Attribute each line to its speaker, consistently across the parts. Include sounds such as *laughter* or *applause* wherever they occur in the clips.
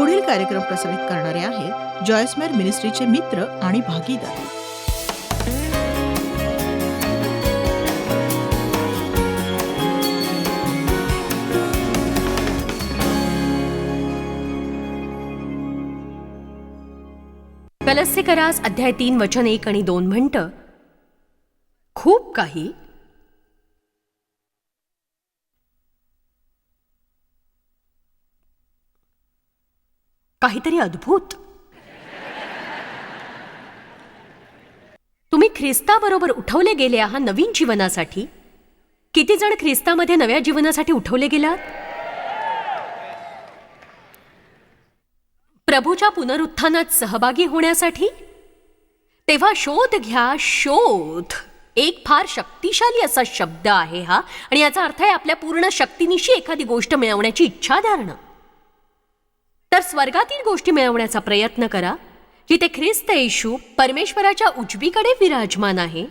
Speaker 1: पुढील कार्यक्रम प्रसारित करणारे आहेत जॉयस्मेर मिनिस्ट्रीचे मित्र आणि भागीदार.
Speaker 2: कलस्य करास अध्याय तीन वचन एक आणि दोन म्हणत खूप काही काहीतरी अद्भुत. तुम्ही ख्रिस्ताबरोबर उठवले गेले आहात नवीन जीवनासाठी? किती जण ख्रिस्तामध्ये नव्या जीवनासाठी उठवले गेलात? प्रभूच्या पुनरुत्थानात सहभागी होण्यासाठी? तेव्हा शोध घ्या शोध. एक फार शक्तिशाली असा शब्द आहे हा आणि याचा अर्थ आहे आपल्या पूर्ण शक्तीनिशी एखादी गोष्ट मिळवण्याची इच्छा धारणं तर स्वर्गातील गोष्टी मिळवण्याचा प्रयत्न करा. जिथे ख्रिस्त येशू परमेश्वराच्या उजवीकडे विराजमान आहे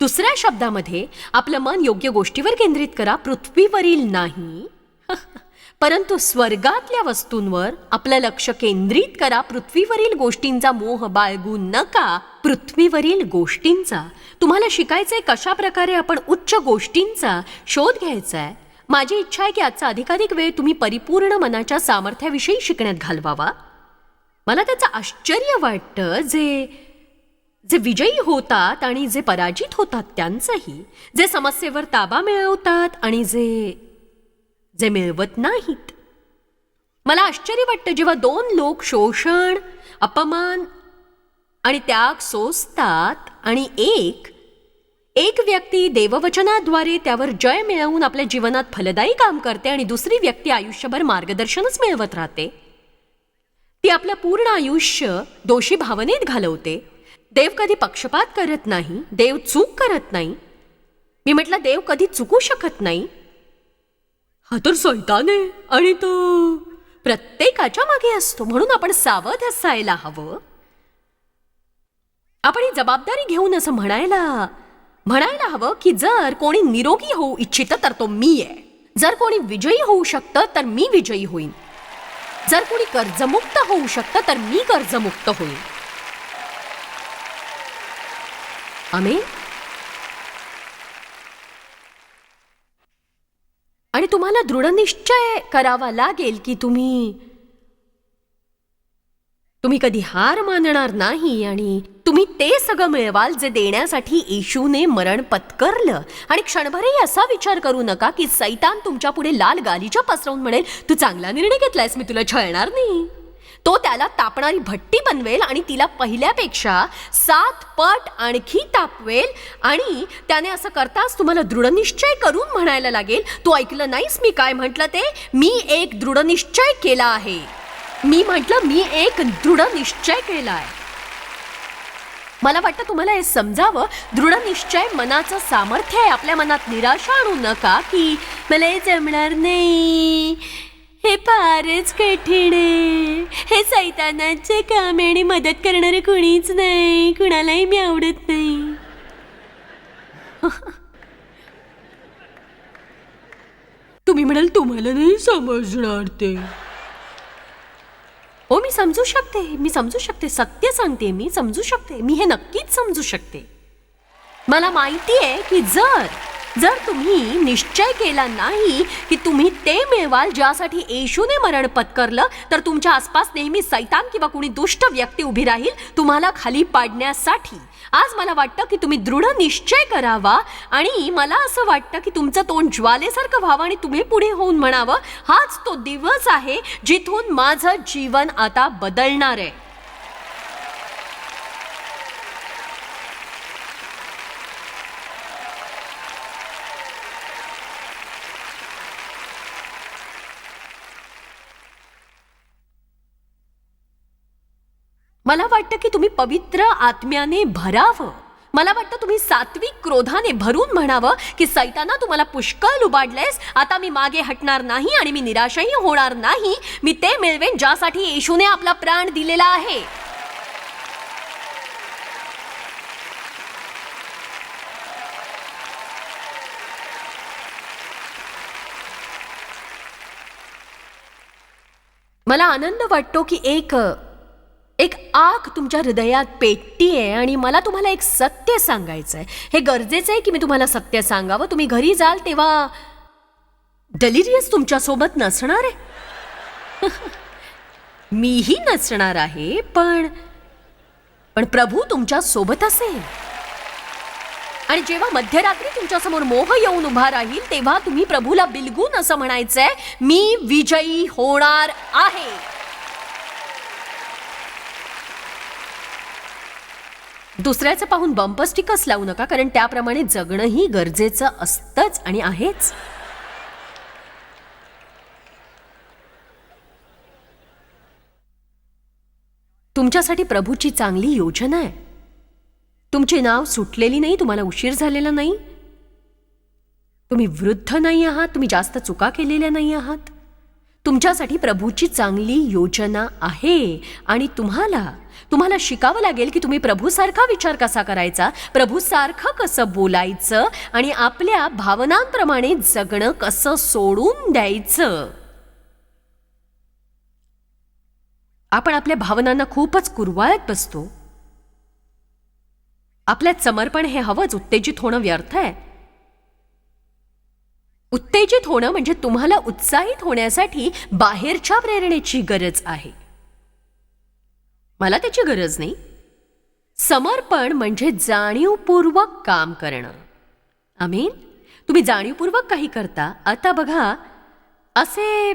Speaker 2: दुसऱ्या शब्दामध्ये आपलं मन योग्य गोष्टीवर केंद्रित करा पृथ्वीवरील नाही. *laughs* परंतु स्वर्गातल्या वस्तूंवर आपलं लक्ष केंद्रित करा पृथ्वीवरील गोष्टींचा मोह बाळगू नका. पृथ्वीवरील गोष्टींचा. तुम्हाला शिकायचंय कशा प्रकारे आपण उच्च गोष्टींचा शोध घ्यायचा आहे माझी इच्छा आहे की आजचा अधिकाधिक वेळ तुम्ही परिपूर्ण मनाच्या सामर्थ्याविषयी शिकण्यात घालवावा. मला त्याचं आश्चर्य वाटतं जे जे विजयी होतात आणि जे पराजित होतात त्यांचंही जे समस्येवर ताबा मिळवतात आणि जे जे मिळवत नाहीत. मला आश्चर्य वाटतं जेव्हा दोन लोक शोषण अपमान आणि त्याग सोसतात आणि एक एक व्यक्ती देववचनाद्वारे त्यावर जय मिळवून आपल्या जीवनात फलदायी काम करते आणि दुसरी व्यक्ती आयुष्यभर मार्गदर्शनच मिळवत राहते. ती आपलं पूर्ण आयुष्य दोषी भावनेत घालवते. देव कधी पक्षपात करत नाही देव चूक करत नाही. मी म्हटलं देव कधी चुकू शकत नाही. हा तर सैतान आहे आणि तो प्रत्येकाच्या मागे असतो म्हणून आपण सावध असायला हवं. आपण ही जबाबदारी घेऊन असं म्हणायला म्हणायला हवं की जर कोणी निरोगी होऊ इच्छित तर तो मी आहे. जर कोणी विजयी होऊ शकतं तर मी विजयी होईन. जर कोणी कर्जमुक्त होऊ शकतं तर मी कर्जमुक्त होईन. अमे आणि तुम्हाला दृढ निश्चय करावा लागेल की तुम्ही तुम्ही कधी हार मानणार नाही आणि तुम्ही ते सगळं मिळवाल जे देण्यासाठी येशूने मरण पत्करलं. आणि क्षणभरही असा विचार करू नका की सैतान तुमच्यापुढे लाल गालीच्या पसरवून म्हणेल तू चांगला निर्णय घेतलायस मी तुला छळणार नाही. तो त्याला तापणारी भट्टी बनवेल आणि तिला पहिल्यापेक्षा सात पट आणखी तापवेल आणि त्याने असं करताच तुम्हाला दृढनिश्चय करून म्हणायला लागेल तू ऐकलं नाहीस मी काय म्हटलं ते? मी एक दृढनिश्चय केला आहे. मी म्हटलं मी एक दृढ निश्चय केलाय. मला वाटतं तुम्हाला हे समजावं. दृढ निश्चय मनाचं सामर्थ्य आहे. आपल्या मनात निराशा आणू नका की मला हे जमणार नाही. हे फारच कठीण आहे. हे सैतानाचे काम आहे आणि मदत करणारे कुणीच नाही. कुणालाही मी आवडत नाही. तुम्ही म्हणाल तुम्हाला नाही समजणार ते. हो मी समजू शकते. मी समजू शकते. सत्य सांगते मी समजू शकते. मी हे नक्कीच समजू शकते. मला माहिती आहे की जर जर तुम्ही निश्चय केला नाही की तुम्ही ते मिळवाल ज्यासाठी येशूने मरण पत्करलं तर तुमच्या आसपास नेहमी सैतान किंवा कुणी दुष्ट व्यक्ती उभी राहील तुम्हाला खाली पाडण्यासाठी. आज मला वाटतं की तुम्ही दृढ निश्चय करावा आणि मला असं वाटतं की तुमचं तोंड ज्वालेसारखं व्हावं आणि तुम्ही पुढे होऊन म्हणावं हाच तो दिवस आहे जिथून माझं जीवन आता बदलणार आहे. मला वाटतं की तुम्ही पवित्र आत्म्याने भरावं. मला वाटतं तुम्ही सात्विक क्रोधाने भरून म्हणावं की सैताना तुम्हाला पुष्कळ लुबाडलेस आता मी मागे हटणार नाही आणि मी निराशही होणार नाही. मी ते मिळवेन ज्यासाठी येशूने आपला प्राण दिलेला आहे. मला आनंद वाटतो की एक एक आग तुमच्या हृदयात पेटतीये आणि मला तुम्हाला एक सत्य सांगायचं आहे हे गरजेचं आहे की मी तुम्हाला सत्य सांगावं? तुम्ही घरी जाल तेव्हा डलिरियस तुमच्यासोबत नसणार आहे. *laughs* मीही नसणार आहे पण पण प्रभू तुमच्यासोबत असेल. आणि जेव्हा मध्यरात्री तुमच्यासमोर मोह येऊन उभा राहील तेव्हा तुम्ही प्रभूला बिलगून असं म्हणायचंय मी विजयी होणार आहे. दुसऱ्याचं पाहून बंपर स्टिकच लावू नका कारण त्याप्रमाणे जगणंही गरजेचं असतंच आणि आहेच. तुमच्यासाठी प्रभूची चांगली योजना आहे. तुमचे नाव सुटलेली नाही तुम्हाला उशीर झालेला नाही. तुम्ही वृद्ध नाही आहात तुम्ही जास्त चुका केलेल्या नाही आहात. तुमच्यासाठी प्रभूची चांगली योजना आहे. आणि तुम्हाला तुम्हाला शिकावं लागेल की तुम्ही प्रभूसारखा विचार कसा करायचा? प्रभूसारखं कसं बोलायचं? आणि आपल्या भावनांप्रमाणे जगणं कसं सोडून द्यायचं? आपण आपल्या भावनांना खूपच कुरवाळत बसतो. आपल्यात समर्पण हे हवंच उत्तेजित होणं व्यर्थ आहे. उत्तेजित होणं म्हणजे तुम्हाला उत्साहित होण्यासाठी बाहेरच्या प्रेरणेची गरज आहे. मला त्याची गरज नाही. समर्पण म्हणजे जाणीवपूर्वक काम करणं. आमीन? तुम्ही जाणीवपूर्वक काही करता. आता बघा असे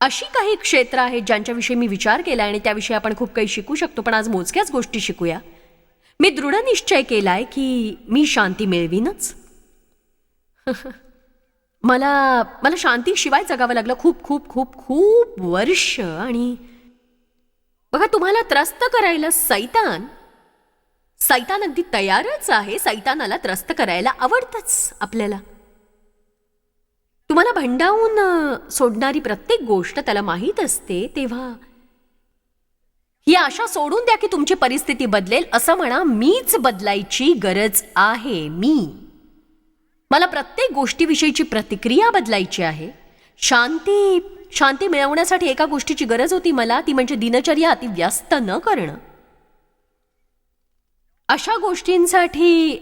Speaker 2: अशी काही क्षेत्र आहेत ज्यांच्याविषयी मी विचार केला आणि त्याविषयी आपण खूप काही शिकू शकतो पण आज मोजक्याच गोष्टी शिकूया. मी दृढ निश्चय केलाय की मी शांती मिळवीनच. *laughs* मला मला शांतीशिवाय जगावं लागलं खूप खूप खूप खूप वर्ष आणि बघा तुम्हाला त्रस्त करायला सैतान सैतान अगदी तयारच आहे. सैतानाला त्रस्त करायला आवडतच आपल्याला. तुम्हाला भंडावून सोडणारी प्रत्येक गोष्ट त्याला माहीत असते तेव्हा ही आशा सोडून द्या की तुमची परिस्थिती बदलेल. असं म्हणा मीच बदलायची गरज आहे मी. मला प्रत्येक गोष्टीविषयीची प्रतिक्रिया बदलायची आहे. शांती शांती मिळवण्यासाठी एका गोष्टीची गरज होती मला ती म्हणजे दिनचर्या अति व्यस्त न करणं. अशा गोष्टींसाठी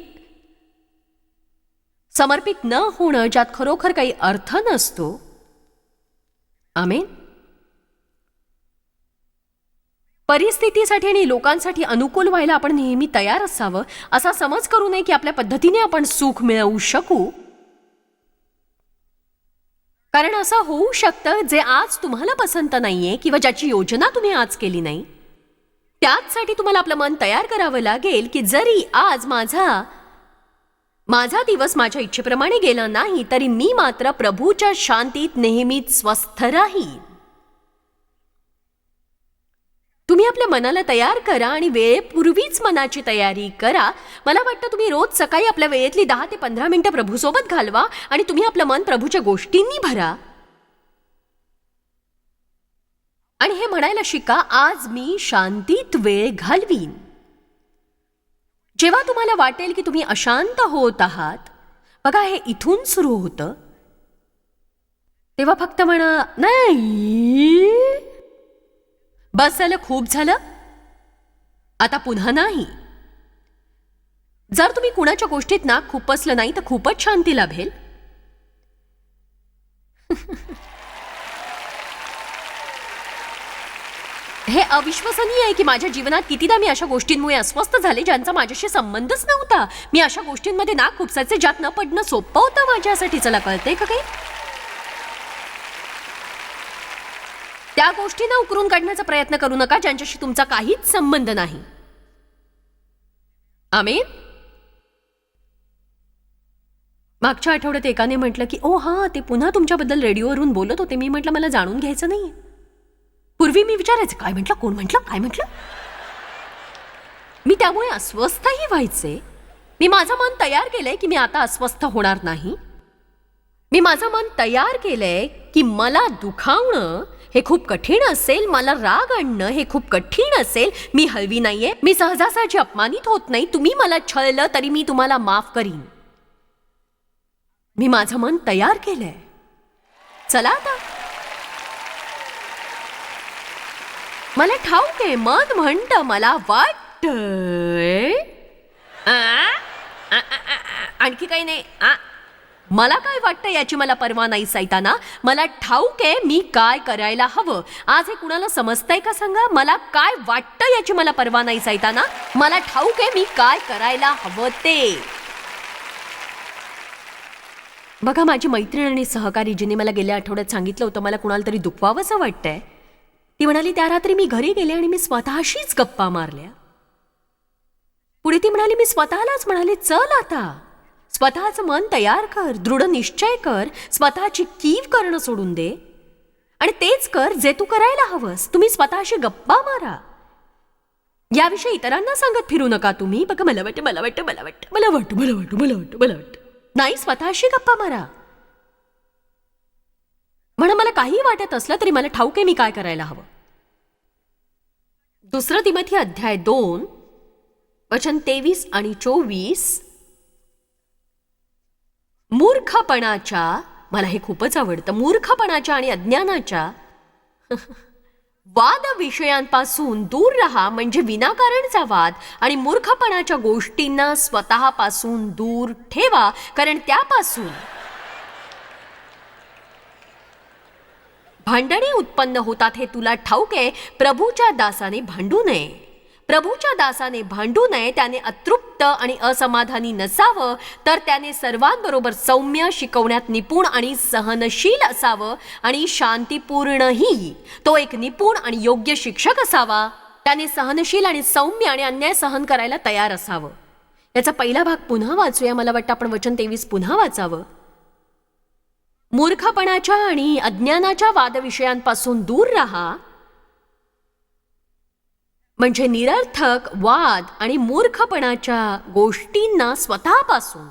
Speaker 2: समर्पित न होणं ज्यात खरोखर काही अर्थ नसतो. आमेन. परिस्थितीसाठी आणि लोकांसाठी अनुकूल व्हायला आपण नेहमी तयार असावं असा समज करू नये की आपल्या पद्धतीने आपण सुख मिळवू शकू. कारण असं होऊ शकतं जे आज तुम्हाला पसंत नाहीये किंवा ज्याची योजना तुम्ही आज केली नाही. त्याचसाठी तुम्हाला आपलं मन तयार करावं लागेल की जरी आज माझा माझा दिवस माझ्या इच्छेप्रमाणे गेला नाही तरी मी मात्र प्रभूच्या शांतीत नेहमीच स्वस्थ राहीन. तुम्ही आपल्या मनाला तयार करा आणि वेळेपूर्वीच मनाची तयारी करा. मला वाटतं तुम्ही रोज सकाळी आपल्या वेळेतली दहा ते पंधरा मिनिटं प्रभूसोबत घालवा आणि तुम्ही आपलं मन प्रभूच्या गोष्टींनी भरा. आणि हे म्हणायला शिका आज मी शांतीत वेळ घालवीन. जेव्हा तुम्हाला वाटेल की तुम्ही अशांत होत आहात बघा हे इथून सुरू होतं. तेव्हा फक्त म्हणा नाही बस झालं खूप झालं. आता पुन्हा नाही. जर तुम्ही कुणाच्या गोष्टीत नाक खुपसलं नाही तर खूपच शांती लाभेल. *laughs* हे अविश्वसनीय आहे की माझ्या जीवनात कितीदा मी अशा गोष्टींमुळे अस्वस्थ झाले ज्यांचा माझ्याशी संबंधच नव्हता. मी अशा गोष्टींमध्ये नाक खुपसायचे ज्यात न पडणं सोपं होतं माझ्यासाठी. चला कळतंय का काही? त्या गोष्टींना उकरून काढण्याचा प्रयत्न करू नका ज्यांच्याशी तुमचा काहीच संबंध नाही. आम्ही मागच्या आठवड्यात एकाने म्हटलं की ओ हा ते पुन्हा तुमच्याबद्दल रेडिओवरून बोलत होते. मी म्हटलं मला जाणून घ्यायचं नाही पूर्वी मी विचारायचं काय म्हटलं? कोण म्हटलं? काय म्हटलं? मी त्यामुळे अस्वस्थही व्हायचे. मी माझं मन तयार केलंय की मी आता अस्वस्थ होणार नाही. मी माझं मन तयार केलंय की मला दुखावणं हे खूप कठीण असेल मला राग आणणं हे खूप कठीण असेल. मी हलवी नाहीये मी सहजासहजी अपमानित होत नाही. तुम्ही मला छळलं तरी मी तुम्हाला माफ करीन. मी माझं मन तयार केलंय. चला आता. मला ठाऊक आहे मन म्हणत मला वाटत आणखी काही नाही. आ. मला काय वाटतं याची मला परवा नाही सैताना मला ठाऊक आहे मी काय करायला हवं? आज हे कुणाला समजतंय का सांगा? मला काय वाटतं याची मला परवा नाही सैताना मला ठाऊक आहे मी काय करायला हवं ते. बघा माझी मैत्रीण आणि सहकारी जिने मला गेल्या आठवड्यात सांगितलं होतं मला कुणाला तरी दुखवावंसं वाटतंय. ती म्हणाली त्या रात्री मी घरी गेले आणि मी स्वतःशीच गप्पा मारल्या. पुढे ती म्हणाली मी स्वतःलाच म्हणाले चल आता. स्वतःचं मन तयार कर दृढ निश्चय कर स्वतःची कीव करणं सोडून दे. आणि तेच कर जे तू करायला हवंस. तुम्ही स्वतःशी गप्पा मारा. याविषयी इतरांना सांगत फिरू नका तुम्ही. बघा मला वाटतं मला वाटतं मला वाटतं मला वाटतं मला वाटतं मला वाटतं मला वाटतं. नाही स्वतःशी गप्पा मारा. म्हणून मला काही वाटत असलं तरी मला ठाऊक आहे मी काय करायला हवं. दुसरं तिमथी अध्याय दोन वचन तेवीस आणि चोवीस मूर्खपणाच्या मला हे खूपच आवडतं मूर्खपणाच्या आणि अज्ञानाच्या वाद विषयांपासून दूर राहा म्हणजे विनाकारणचा वाद आणि मूर्खपणाच्या गोष्टींना स्वतःपासून दूर ठेवा कारण त्यापासून भांडणे उत्पन्न होतात हे तुला ठाऊक आहे प्रभूच्या दासाने भांडू नये. प्रभूच्या दासाने भांडू नये त्याने अतृप्त आणि असमाधानी नसावं तर त्याने सर्वांबरोबर सौम्य शिकवण्यात निपुण आणि सहनशील असावं आणि शांतीपूर्णही. तो एक निपुण आणि योग्य शिक्षक असावा. त्याने सहनशील आणि सौम्य आणि अन्याय सहन करायला तयार असावं. याचा पहिला भाग पुन्हा वाचूया. मला वाटतं आपण वचन तेवीस पुन्हा वाचावं. मूर्खपणाच्या आणि अज्ञानाच्या वादविषयांपासून दूर राहा. म्हणजे निरर्थक वाद आणि मूर्खपणाच्या गोष्टींना स्वतःपासून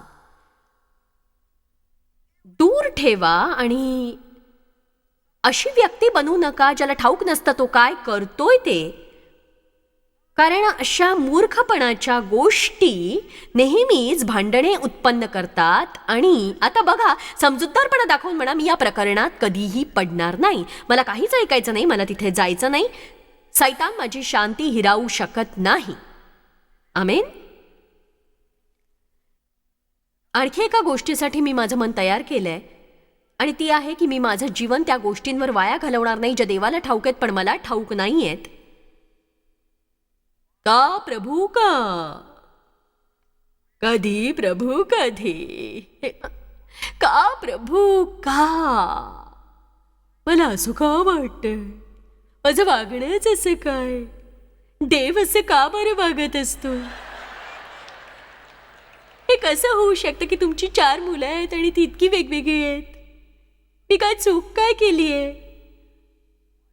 Speaker 2: दूर ठेवा आणि अशी व्यक्ती बनू नका ज्याला ठाऊक नसतं तो काय करतोय ते. कारण अशा मूर्खपणाच्या गोष्टी नेहमीच भांडणे उत्पन्न करतात आणि आता बघा समजूतदारपणा दाखवून म्हणा मी या प्रकरणात कधीही पडणार नाही. मला काहीच ऐकायचं नाही मला तिथे जायचं नाही. सैतान माझी शांती हिरावू शकत नाही. आमेन? आणखी एका गोष्टीसाठी मी माझं मन तयार केलंय आणि ती आहे की मी माझं जीवन त्या गोष्टींवर वाया घालवणार नाही ज्या देवाला ठाऊक आहेत पण मला ठाऊक नाही आहेत का प्रभू का? कधी प्रभू कधी? का प्रभू का? मला असं का वाटतं माझं वागणंच असं काय? देव असं का बरं वागत असतो? हे कसं होऊ शकतं की तुमची चार मुलं आहेत आणि ती इतकी वेगवेगळी आहेत? मी काय चूक काय केली आहे?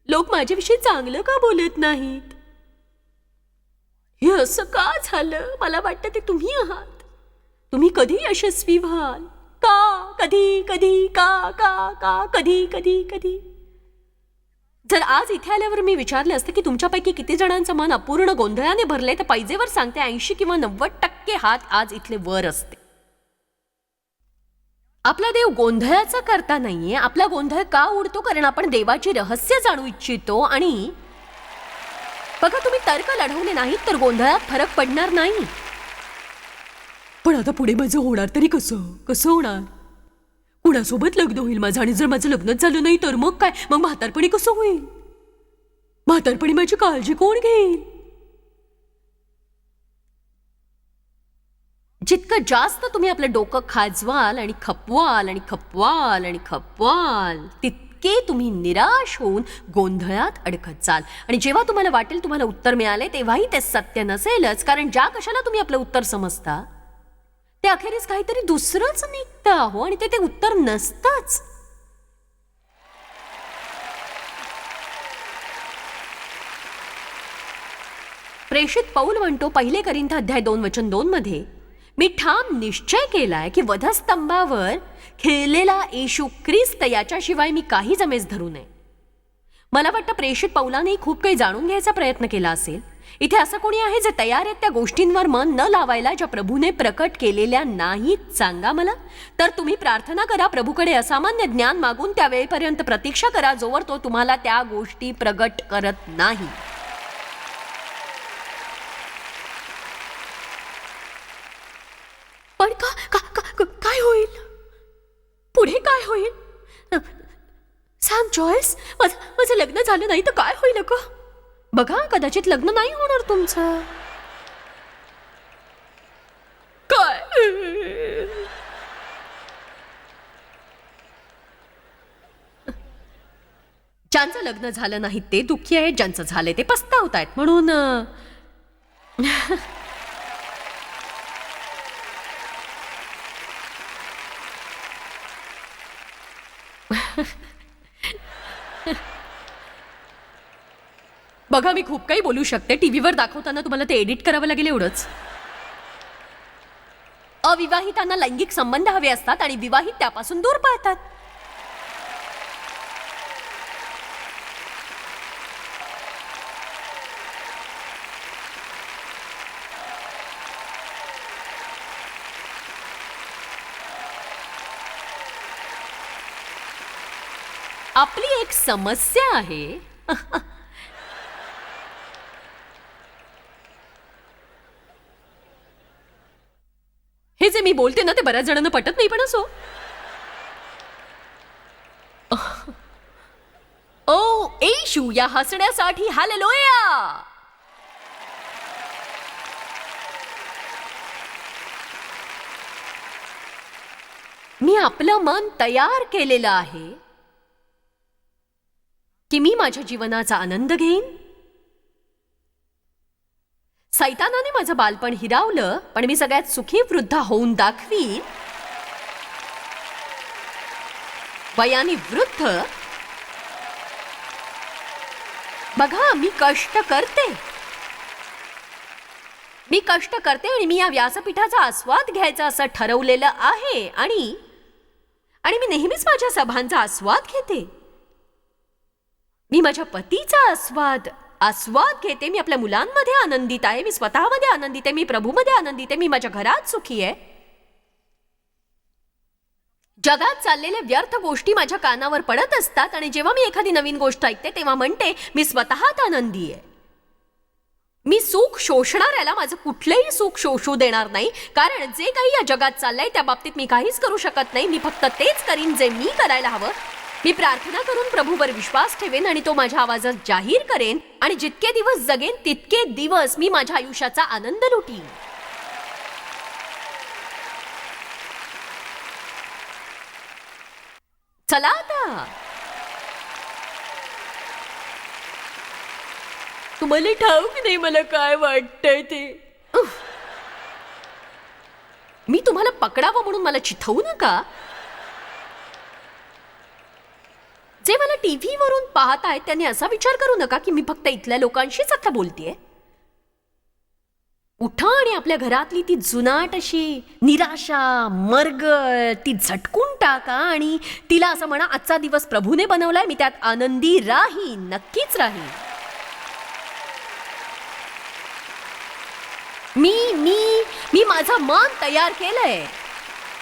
Speaker 2: लोक माझ्याविषयी चांगलं का बोलत नाहीत? हे असं का झालं? मला वाटतं ते तुम्ही आहात. तुम्ही कधी यशस्वी व्हाल. का? कधी? कधी? का? का? का? कधी? कधी? कधी? जर आज इथे आल्यावर मी विचारले असते की तुमच्यापैकी किती जणांचं मन अपूर्ण गोंधळाने भरले तर पैजेवर सांगते ऐंशी किंवा नव्वद टक्के हात आज इथले वर असते. आपला देव गोंधळाचा करता नाहीये. आपला गोंधळ का उडतो? कारण आपण देवाची रहस्य जाणू इच्छितो आणि बघा तुम्ही तर्क लढवले नाहीत तर गोंधळात फरक पडणार नाही.
Speaker 3: पण आता पुढे माझं होणार तरी कसं? कसं होणार? कुणासोबत लग्न होईल माझं आणि जर माझं लग्नच झालं नाही तर मग काय? मग म्हातारपणी कसं होईल? म्हातारपणी माझी काळजी कोण घेईल?
Speaker 2: जितकं जास्त तुम्ही आपलं डोकं खाजवाल आणि खपवाल आणि खपवाल आणि खपवाल तितके तुम्ही निराश होऊन गोंधळात अडकत जाल. आणि जेव्हा तुम्हाला वाटेल तुम्हाला उत्तर मिळाले तेव्हाही ते सत्य नसेलच कारण ज्या कशाला तुम्ही आपलं उत्तर समजता? ते अखेरीस काहीतरी दुसरंच निघतं हो आणि ते ते उत्तर नसतंच. प्रेषित पौल म्हणतो पहिले करिंथ अध्याय दोन वचन दोन मध्ये मी ठाम निश्चय केलाय की वधस्तंभावर खेळलेला येशू ख्रिस्त याच्याशिवाय मी काही जमेस धरू नये. मला वाटतं प्रेषित पौलाने खूप काही जाणून घ्यायचा प्रयत्न केला असेल. इथे असं कोणी आहे जे तयार आहेत त्या गोष्टींवर मन न लावायला ज्या प्रभूने प्रकट केलेल्या नाहीत? सांगा मला. तर तुम्ही प्रार्थना करा प्रभूकडे असामान्य ज्ञान मागून त्या वेळेपर्यंत प्रतीक्षा करा जोवर तो तुम्हाला त्या गोष्टी प्रगट करत नाही. पण का काय होईल? पुढे काय होईल? सांग चॉईस माझं माझं लग्न झालं नाही तर काय होईल का बघा कदाचित लग्न नाही होणार तुमचं. काय? ज्यांचं लग्न झालं नाही ते दुःखी आहेत. ज्यांचं झालंय ते पस्तावत आहेत. म्हणून *laughs* बघा मी खूप काही बोलू शकते. टीव्हीवर दाखवताना तुम्हाला ते एडिट करावं लागेल एवढंच. अविवाहितांना लैंगिक संबंध हवे असतात आणि विवाहित त्यापासून दूर पाहतात. आपली एक समस्या आहे. *laughs* हे जे मी बोलते ना ते बऱ्याच जणांना पटत नाही पण असो. ओ एशू या हसण्यासाठी लोया मी आपलं मन तयार केलेलं आहे की मी माझ्या जीवनाचा आनंद घेईन? सैतानाने माझं बालपण हिरावलं पण मी सगळ्यात सुखी वृद्ध होऊन दाखवीन. वयाने वृद्ध. बघा मी कष्ट करते. मी कष्ट करते आणि मी या व्यासपीठाचा आस्वाद घ्यायचा असं ठरवलेलं आहे आणि आणि मी नेहमीच माझ्या सभांचा आस्वाद घेते. मी माझ्या पतीचा आस्वाद आस्वाद घेते. मी आपल्या मुलांमध्ये आनंदित आहे. मी स्वतःमध्ये आनंदित आहे. मी प्रभूमध्ये आनंदित आहे. मी माझ्या घरात सुखी आहे. जगात चाललेल्या व्यर्थ गोष्टी माझ्या कानावर पडत असतात आणि जेव्हा मी एखादी नवीन गोष्ट ऐकते तेव्हा म्हणते मी स्वतःत आनंदी आहे. मी सुख शोषणाऱ्याला माझं कुठलंही सुख शोषू देणार नाही. कारण जे काही या जगात चाललंय त्या बाबतीत मी काहीच करू शकत नाही. मी फक्त तेच करीन जे मी करायला हवं. मी प्रार्थना करून प्रभूवर विश्वास ठेवेन आणि तो माझ्या आवाजात जाहीर करेन आणि जितके दिवस जगेन तितके दिवस मी माझ्या आयुष्याचा आनंद लुटीन. चला आता. तुम्हाला ठाऊक नाही मला काय वाटतंय ते. उफ. मी तुम्हाला पकडावं म्हणून मला चिथवू नका. जे मला टीव्हीवरून पाहत आहेत त्यांनी असा विचार करू नका की मी फक्त इथल्या लोकांशीच आता बोलतेय. उठा आणि आपल्या घरातली ती जुनाट अशी निराशा मर्ग ती झटकून टाका आणि तिला असं म्हणा आजचा दिवस प्रभूने बनवलाय मी त्यात आनंदी राहीन नक्कीच राहीन. मी मी मी माझं मन तयार केलंय.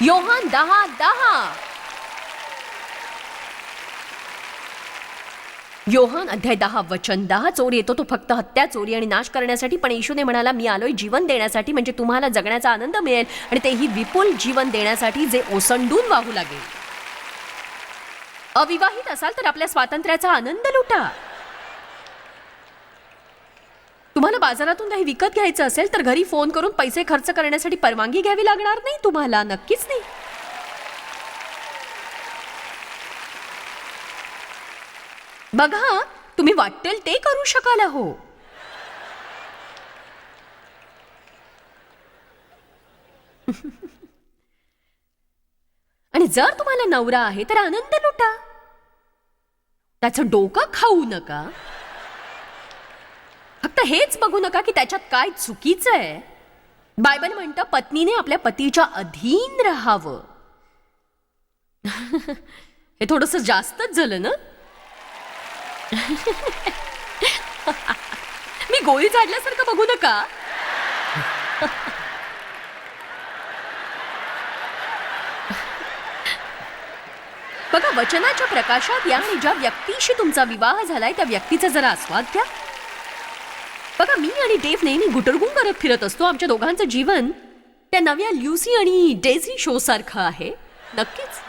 Speaker 2: योहान दहा दहा. योहान अध्याय दहा वचन दहा चोर येतो तो फक्त हत्या चोरी आणि नाश करण्यासाठी. पण येशूने म्हणाला मी आलोय जीवन देण्यासाठी म्हणजे तुम्हाला जगण्याचा आनंद मिळेल आणि तेही विपुल जीवन देण्यासाठी जे ओसंडून वाहू लागेल. अविवाहित असाल तर आपल्या स्वातंत्र्याचा आनंद लुटा. तुम्हाला बाजारातून काही विकत घ्यायचं असेल तर घरी फोन करून पैसे खर्च करण्यासाठी परवानगी घ्यावी लागणार नाही तुम्हाला नक्कीच नाही. बघा तुम्ही वाटेल ते करू शकाल हो आणि जर तुम्हाला नवरा आहे तर आनंद लुटा. त्याचं डोकं खाऊ नका. फक्त हेच बघू नका की त्याच्यात काय चुकीचं आहे. बायबल म्हणतं पत्नीने आपल्या पतीच्या अधीन राहावं. *laughs* हे थोडंसं जास्तच झालं ना? मी गोळी झाडल्यासारखं बघू नका. बघा वचनाच्या प्रकाशात या आणि ज्या व्यक्तीशी तुमचा विवाह झालाय त्या व्यक्तीचा जरा आस्वाद घ्या. बघा मी आणि डेव्ह नेहमी गुटरगुं करत फिरत असतो. आमच्या दोघांचं जीवन त्या नव्या ल्युसी आणि डेझी शो सारखं आहे. नक्कीच.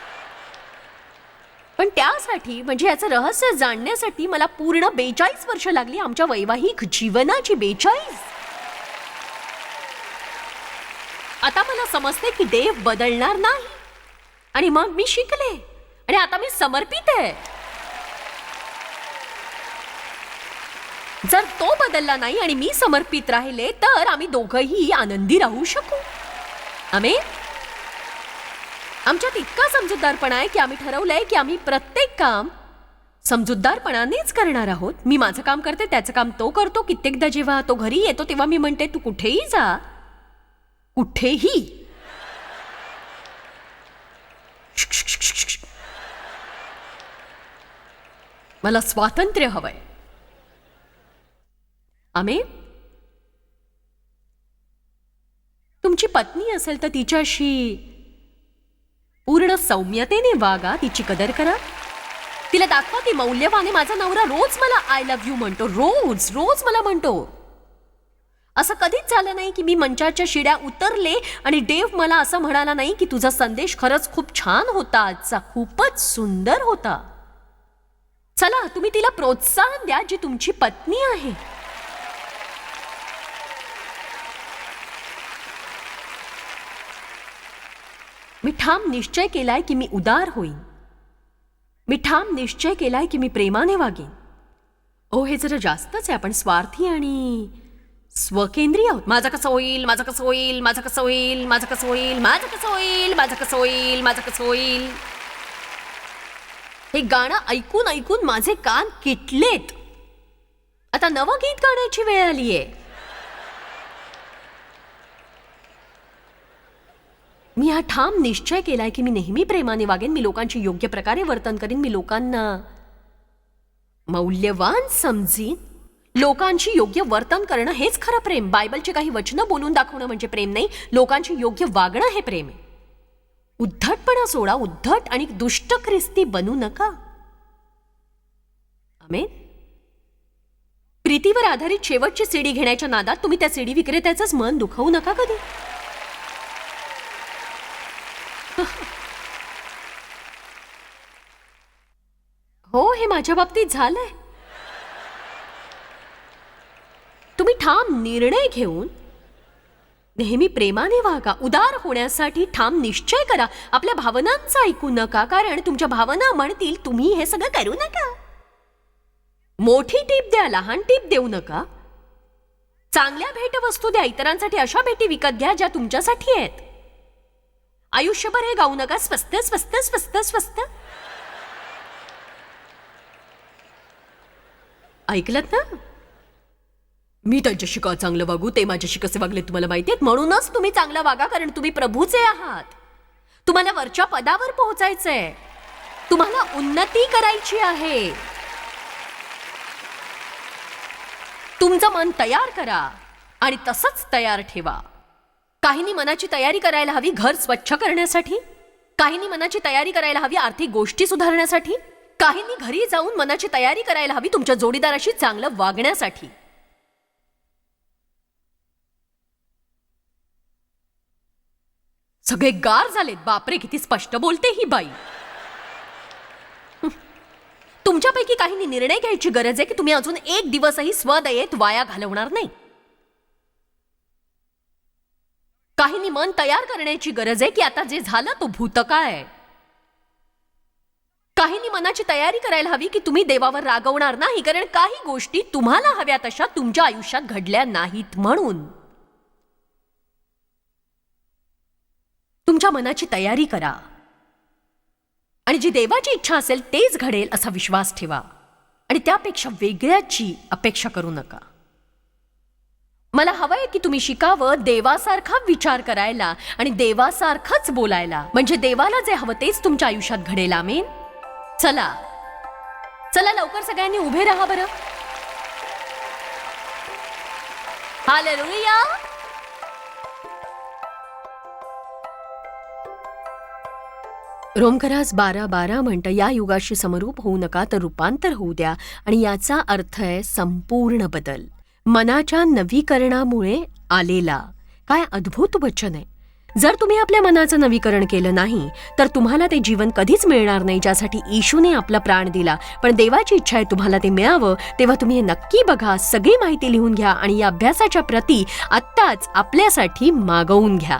Speaker 2: पण त्यासाठी म्हणजे याचं रहस्य जाणण्यासाठी मला पूर्ण बेचाळीस वर्ष लागली आमच्या वैवाहिक जीवनाची बेचाळीस. आता मला समजते की देव बदलणार नाही. आणि मग मी शिकले. आणि आता मी समर्पित आहे. जर तो बदलला नाही आणि मी समर्पित राहिले तर आम्ही दोघंही आनंदी राहू शकू. आम्ही आमच्यात इतका समजूतदारपणा आहे की आम्ही ठरवलंय की आम्ही प्रत्येक काम समजूतदारपणानेच करणार आहोत. मी माझं काम करते त्याचं काम तो करतो कित्येकदा जेव्हा तो घरी येतो तेव्हा मी म्हणते तू कुठेही जा. कुठेही. मला स्वातंत्र्य हवंय. आम्ही तुमची पत्नी असेल तर तिच्याशी सौम्यतेने वागा तिची कदर करा. तिला दाखवा ती मौल्यवाने माझा नवरा रोज मला आय लव्ह यू म्हणतो. रोज रोज मला म्हणतो. असं कधीच झालं नाही की मी मंचाच्या शिड्या उतरले आणि डेव मला असं म्हणाला नाही की तुझा संदेश खरंच खूप छान होता. आजचा खूपच सुंदर होता. चला तुम्ही तिला प्रोत्साहन द्या जी तुमची पत्नी आहे. मी ठाम निश्चय केलाय की मी उदार होईन. मी ठाम निश्चय केलाय की मी प्रेमाने वागेन. ओ हे जरा जास्तच आहे. आपण स्वार्थी आणि स्वकेंद्रीय आहोत. माझं कसं होईल? माझं कसं होईल? माझं कसं होईल? माझं कसं होईल? माझं कसं होईल? माझं कसं होईल? माझं कसं होईल? हे गाणं ऐकून ऐकून माझे कान किटलेत. आता नवं गीत गाण्याची वेळ आली आहे मी हा ठाम निश्चय केलाय की मी नेहमी प्रेमाने वागेन मी लोकांची योग्य प्रकारे वर्तन करीन मी लोकांना मौल्यवान समजीन. लोकांची योग्य वर्तन करणं हेच खरं प्रेम. बायबलचे काही वचनं बोलून दाखवणं म्हणजे प्रेम नाही. लोकांची योग्य वागणं हे प्रेम आहे. उद्धटपणा सोडा उद्धट आणि दुष्ट ख्रिस्ती बनू नका. आमेन. प्रीतीवर आधारित शेवटची सीडी घेण्याच्या नादात तुम्ही त्या सीडी विक्रेत्याचंच मन दुखवू नका कधी. *laughs* हो हे माझ्या बाबतीत झालंय. तुम्ही ठाम निर्णय घेऊन नेहमी प्रेमाने वागा. उदार होण्यासाठी ठाम निश्चय करा. आपल्या भावनांचं ऐकू नका कारण तुमच्या भावना म्हणतील तुम्ही हे सगळं करू नका. मोठी टीप द्या लहान टीप देऊ नका. चांगल्या भेटवस्तू द्या इतरांसाठी अशा भेटी विकत घ्या ज्या तुमच्यासाठी आहेत. आयुष्यभर हे गाऊ नका. स्वस्त स्वस्त स्वस्त स्वस्त. ऐकलत ना? मी त्यांच्याशी का चांगलं वागू? ते माझ्याशी कसे वागले तुम्हाला माहिती आहेत? म्हणूनच तुम्ही चांगलं वागा कारण तुम्ही प्रभूचे आहात. तुम्हाला वरच्या पदावर पोहोचायचंय. तुम्हाला उन्नती करायची आहे. तुमचं मन तयार करा आणि तसंच तयार ठेवा. काहींनी मनाची तयारी करायला हवी घर स्वच्छ करण्यासाठी काहींनी मनाची तयारी करायला हवी आर्थिक गोष्टी सुधारण्यासाठी काहींनी घरी जाऊन मनाची तयारी करायला हवी तुमच्या जोडीदाराशी चांगलं वागण्यासाठी. सगळे गार झालेत बापरे किती स्पष्ट बोलते ही बाई. तुमच्यापैकी काहींनी निर्णय घ्यायची गरज आहे की तुम्ही अजून एक दिवसही स्वदयेत वाया घालवणार नाही? काहींनी मन तयार करण्याची गरज आहे की आता जे झालं तो भूतकाळ आहे. काहींनी मनाची तयारी करायला हवी की तुम्ही देवावर रागवणार नाही कारण काही गोष्टी तुम्हाला हव्या तशा तुमच्या आयुष्यात घडल्या नाहीत म्हणून. तुमच्या मनाची तयारी करा. आणि जी देवाची इच्छा असेल तेच घडेल असा विश्वास ठेवा. आणि त्यापेक्षा वेगळ्याची अपेक्षा करू नका. मला हवंय की तुम्ही शिकावं देवासारखा विचार करायला आणि देवासारखंच बोलायला. म्हणजे देवाला जे हवं तेच तुमच्या आयुष्यात घडेल. आमेन. चला. चला लवकर सगळ्यांनी उभे राहा बरं. हालेलुया. रोमकरास बारा बारा म्हणतं या युगाशी समरूप होऊ नका तर रूपांतर होऊ द्या आणि याचा अर्थ आहे संपूर्ण बदल. मनाच्या नवीकरणामुळे आलेला. काय अद्भुत वचन आहे. जर तुम्ही आपल्या मनाचं नवीकरण केलं नाही तर तुम्हाला ते जीवन कधीच मिळणार नाही ज्यासाठी येशूने आपला प्राण दिला. पण देवाची इच्छा आहे तुम्हाला ते मिळावं तेव्हा तुम्ही हे नक्की बघा सगळी माहिती लिहून घ्या आणि या अभ्यासाच्या प्रती आत्ताच आपल्यासाठी मागवून घ्या.